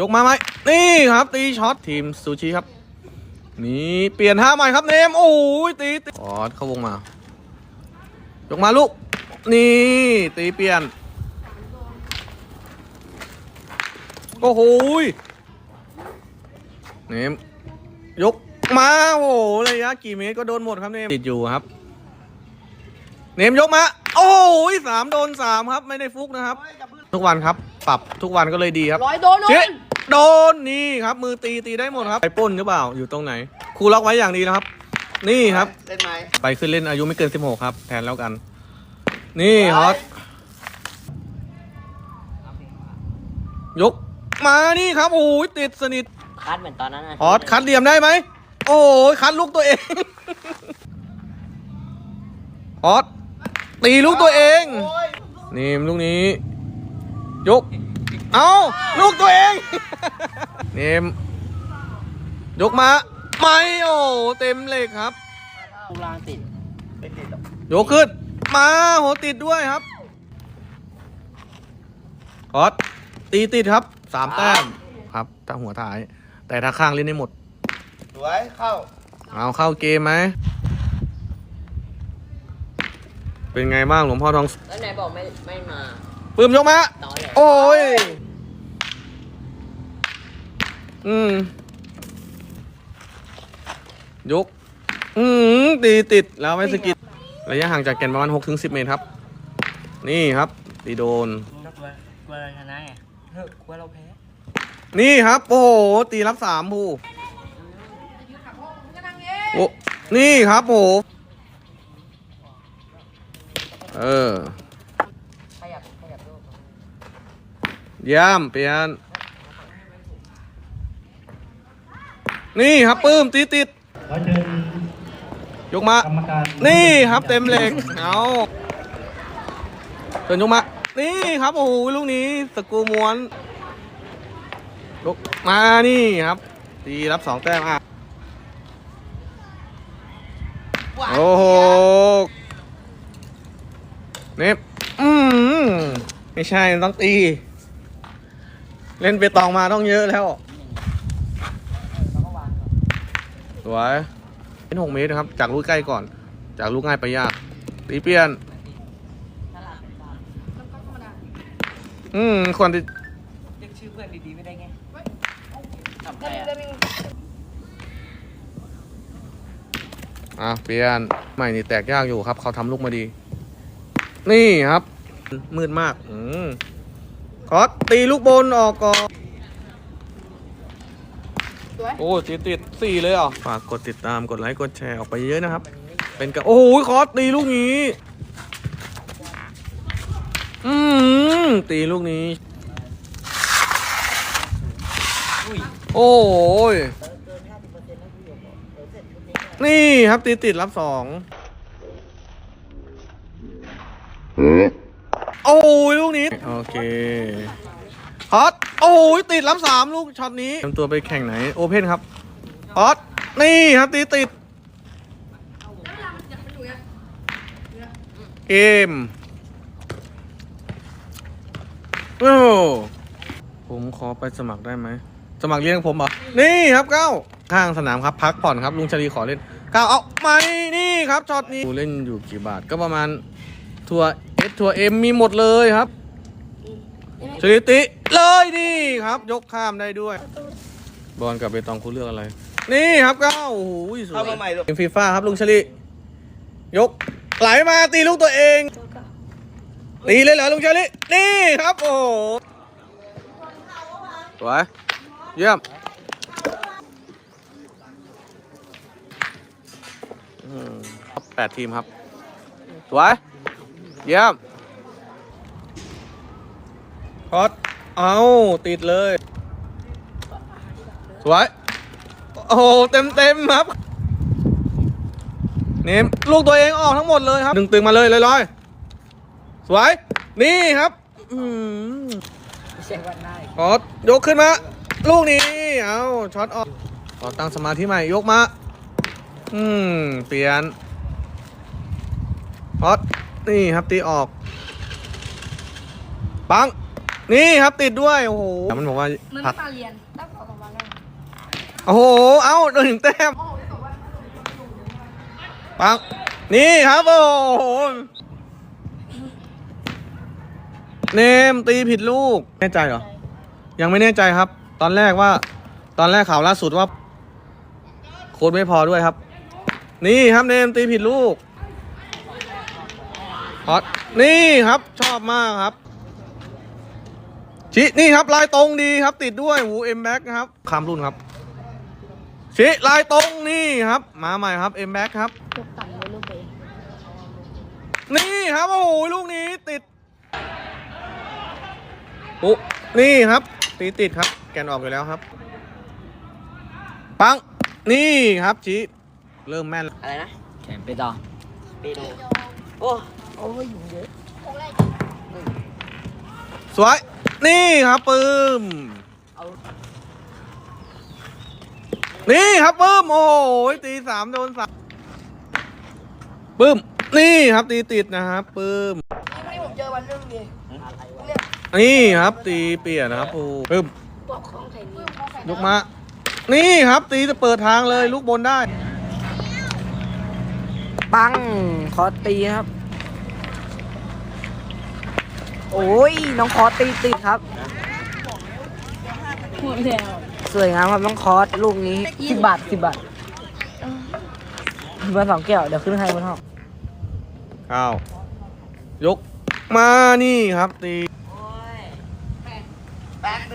ยกมาไหมนี่ครับ ตีช็อตทีมซูชิครับ นี่เปลี่ยนท่าใหม่ครับเนม โอ้ยตีตีออดเข้าวงมา ยกมาลูก นี่ตีเปลี่ยน โอ้โหยเนม ยกมา โอ้โหระยะกี่เมตรก็โดนหมดครับเนม ติดอยู่ครับ เนมยกมา โอ้ยสามโดนสามครับ ไม่ได้ฟุกนะครับ ทุกวันครับ ปรับทุกวันก็เลยดีครับร้อยโดนโดเจ๊น โดนนี่ครับ มือตีตีได้หมดครับไปปล้นหรือเปล่าอยู่ตรงไหนครูล็อกไว้อย่างดีนะครับ นี่ครับ เล่นไหมไปขึ้นเล่นอายุไม่เกิน 16 ครับ แทนแล้วกัน นี่ฮอตยกมานี่ครับโอ้ยติดสนิทคัดเหมือนตอนนั้นนะฮอตคัดเหลี่ยมได้ไหมโอ้ยคัดลูกตัวเองฮอตตีลูกตัวเองโอ้ยนี่ลูกนี้ ยก เอาลูกตัวเอง เนมยกมาไม่โอ้เต็มเหล็กครับลูกรางติดไม่ติดหรอกยกขึ้น มาโหติดด้วยครับฮอตตีติดครับสามแต้มครับถ้าหัวท้าย แต่ถ้าข้างเล่นได้หมดสวยเข้า เอาเข้าเกมไหม เป็นไงบ้างหลวงพ่อทองแล้วไหนบอกไม่ไม่มาปืมยกมาต่อเลยโอ้ย อืม ยก อืมตีติดแล้วไม่สะกิด ระยะห่างจากแก่นประมาณ6ถึง10เมตรครับ นี่ครับ ตีโดนกลัวกลัวเราชนะไงเฮ้ยกลัวเราแพ้ นี่ครับ โอ้โห ตีรับสามภูโอ้นี่ครับโอ้โหเออ ขยับขยับลูก เยี่ยมเปลี่ยน นี่ครับปื้มตีติดขอเชิญยกมากรรมการนี่ครับเต็มเหล็กเอาเชิญยกมา นี่ครับโอ้โหลูกนี้สกรูม้วนยกมานี่ครับตีรับสองแต้มอะโอ้โหเน็บอืมไม่ใช่ต้องตี เล่นเปตองมาต้องเยอะแล้วก็วางก่อน สวยเป็นหกเมตรนะครับ จากลูกใกล้ก่อน จากลูกง่ายไปยากตีเปลี่ยนถ้าหลับเป็นตามอืมควรที่เรียกชื่อเพื่อนดีๆไม่ได้ไงทำไงอะอะเปลี่ยนใหม่นี่แตกยากอยู่ครับ เขาทำลูกมาดี นี่ครับ มืดมาก อืมขอตีลูกบนออกก่อน โอ้ติดติดสี่เลยเหรอะฝากกดติดตามกดไลค์กดแชร์ออกไปเยอะนะครับ เป็นกับโอ้โหคอสตีลูกนี้ อืมตีลูกนี้ โอ้ยนี่ครับตีติดรับสองโอ้ยลูกนี้ โอเคฮอต โอ้ยติดรับสามลูกช็อตนี้เตรียมตัวไปแข่งไหน โอเพนครับฮอตนี่ครับตีติด เกม โอ้ผมขอไปสมัครได้ไหม สมัครเรียนกับผมเหรอนี่ครับเก้า ข้างสนามครับพักผ่อนครับลุงชลีขอเล่นเก้าเอาไหมนี่ครับช็อตนี้เล่นอยู่กี่บาทก็ประมาณทัวเอสทัวเอ็มมีหมดเลยครับ สถิติเลยนี่ครับ ยกข้ามได้ด้วย บอลกับเบตองคุณเลือกอะไร นี่ครับเก้าโอ้โหสวยเข้ามาใหม่ลูกเกมฟีฟ่าครับลุงชลียกไหลมาตีลูกตัวเอง ตีเลยเหรอลุงชลีนี่ครับโอ้โหสวยเยี่ยมอืมครับแปดทีมครับสวยเยี่ยม พอดเอาติดเลย สวย โอ้โหเต็มเต็มๆครับนี่ลูกตัวเองออกทั้งหมดเลยครับ ดึงตึงมาเลยลอยๆ สวย นี่ครับอืมไม่ใช่ว่าได้พอดยกขึ้นมา ลูกนี้ เอาช็อตออกขอตั้งสมาธิใหม่ ยกมา อืม เปลี่ยนพอดนี่ครับตีออก ปัง นี่ครับติดด้วยโอ้โหมันบอกว่ามันพัไม่กมาเรียนตั้งสองสามวันแล้วโอ้โหเอ้าโดนถึงแต้มปังนี่ครับโอ้โหเนมตีผิดลูกแน่ใจเหรอยังไม่แน่ใจครับ ตอนแรกว่า ตอนแรกข่าวล่าสุดว่าโค้ดไม่พอด้วยครับ นี่ครับเนมตีผิดลูกฮอตนี่ครับชอบมากครับ ชินี่ครับลายตรงดีครับ ติดด้วยหูเอ็มแบ็กครับคำรุ่นครับ ชิลายตรงนี่ครับ มาใหม่ครับเอ็มแบ็กครับยกต่ำเลยลูกเองนี่ครับโอ้โหลูกนี้ติดปุ๊นี่ครับ ตีติดครับ แกนออกอยู่แล้วครับ ปัง นี่ครับชิเริ่มแม่นแล้วอะไรนะแข่งไปต่อไปดูโอ้โอ้ยอยู่เยอะสวย นี่ครับปื้ม นี่ครับปื้ม โอ้โหตีสามโดนสามปื้ม นี่ครับตีติดนะครับปื้ม วันนี้ผมเจอวันเรื่องนี้นี่ครับตีเปลี่ยนนะครับปูปื้มบอกของใครนี่ยกมา นี่ครับตีจะเปิดทางเลยลูกบนได้ ปัง ขอตีครับ โอ้ยน้องคอสตีติดครับ หมดแล้วสวยงามครับน้องคอสลูกนี้สิบบาทสิบบาทมาสองแก้วเดี๋ยวขึ้นให้บนห้องอ้าวยกมานี่ครับตี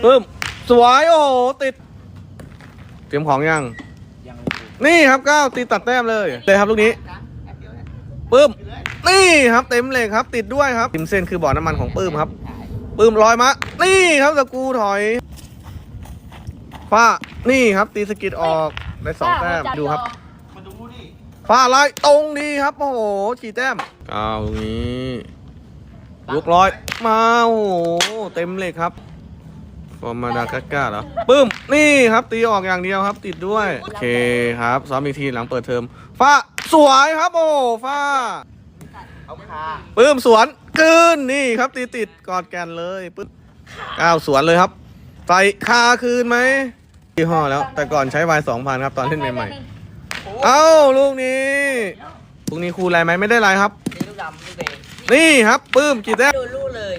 ปึ้มสวยโอ้โหติด เตรียมของยัง นี่ครับก้าวตีตัดแต้มเลยเลยครับลูกนี้ปึ้ม นี่ครับเต็มเหล็กครับ ติดด้วยครับทิมเส้นคือบ่อน้ำมันของปื้มครับ ปื้มลอยมา นี่ครับตะกูถอยฟ้านี่ครับ ตีสกิดออกได้สองแต้มดูครับมาดูนี่ฟ้าลายตรงดีครับ โอ้โหกี่แต้มเอาตรงนี้ยกร้อยมาโอ้โหเต็มเลยครับฟอร์มาดากัสกาเหรอปึ้มนี่ครับตีออกอย่างเดียวครับ ติดด้วย โอเคครับซ้อมอีกทีหลังเปิดเทอมฟ้าสวยครับโอ้โหฟ้าเอาคา ปึ้มสวนคืนนี่ครับตีติดกอดแกนเลยปึ๊บก้าวสวนเลยครับใส่คาคืนไหมยี่ห้อแล้ว แต่ก่อนใช้วายสองพันครับตอนเล่นใหม่ๆเอ้าลูกนี้ลูกนี้ครูอะไรไหมไม่ได้ไรครับตีลูกดำลูกเบงนี่ครับปื้มกี่แต้มดูลูกเลย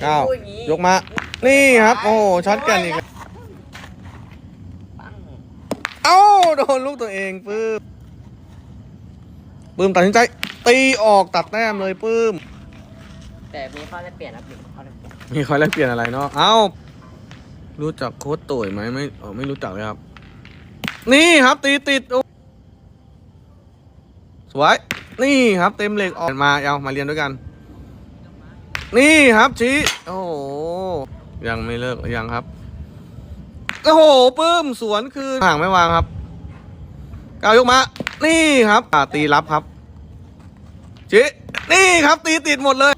เก้ายกมา นี่ครับ โอ้โหช็อตกันอีกแล้วปังเอ้าโดนลูกตัวเองปื้มปื้มตัดสินใจ ตีออกตัดแต้มเลยปื้ม แต่มีข้อแลกเปลี่ยนครับมีข้อแลกเปลี่ยนมีคอยแลกเปลี่ยนอะไรเนาะ เอ้า รู้จักโค้ดตุ๋ยไหมไม่เออไม่รู้จักเลยครับ นี่ครับตีติดโอ้สวย นี่ครับเต็มเหล็กออกมาเอามาเรียนด้วยกัน นี่ครับชี้โอ้โห ยังไม่เลิกหรือยังครับ โอ้โหปื้มสวนคือห่างไม่วางครับก้าวยกมา นี่ครับอ่าตีรับครับ ชี้นี่ครับตีติดหมดเลย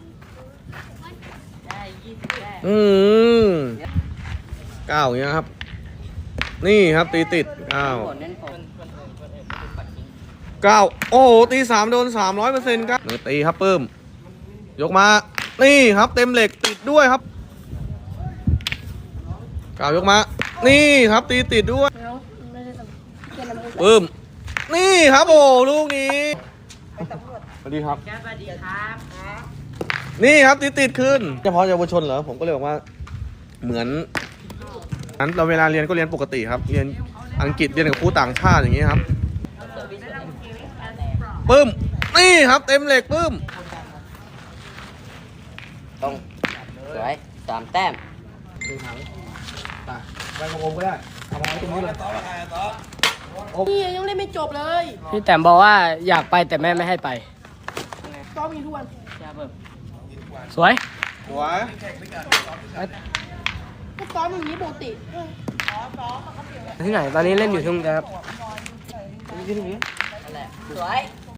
ได้ยี่สิบแต้มอืมเก้าอย่างเงี้ยครับ นี่ครับตีติดเก้าผลเน้นผลเก้าโอ้โหตีสามโดนสามร้อยเปอร์เซ็นต์ครับมือตีครับปื้มยกมา นี่ครับเต็มเหล็กติดด้วยครับเก้ายกมา นี่ครับตีติดด้วยแล้วไม่ได้ทำเกียนน้ำมูกปื้มนี่ครับโอ้โหลูกนี้ส วัสดีครับสวัสดีครับนี่ครับติดติดขึ้นเฉพาะเยาวชนเหรอผมก็เลยบอกว่า เหมือนนั้นเราเวลาเรียนก็เรียนปกติครับ เรียนอังกฤษเรียนกับครูต่างชาติอย่างนี้ครับปึ้มนี่ครับ เต็มเหล็กปึ้มตรงสวยสามแต้มไปของผมก็ได้เอามาไว้ตรงนี้เลยนี่ยังเล่นไม่จบเลย พี่แต้มบอกว่าอยากไปแต่แม่ไม่ให้ไป ซ้อมมีทุกวันสวยสวยก็ซ้อมอย่างนี้ปกติที่ไหน ตอนนี้เล่นอยู่ทุ่งครับ สวย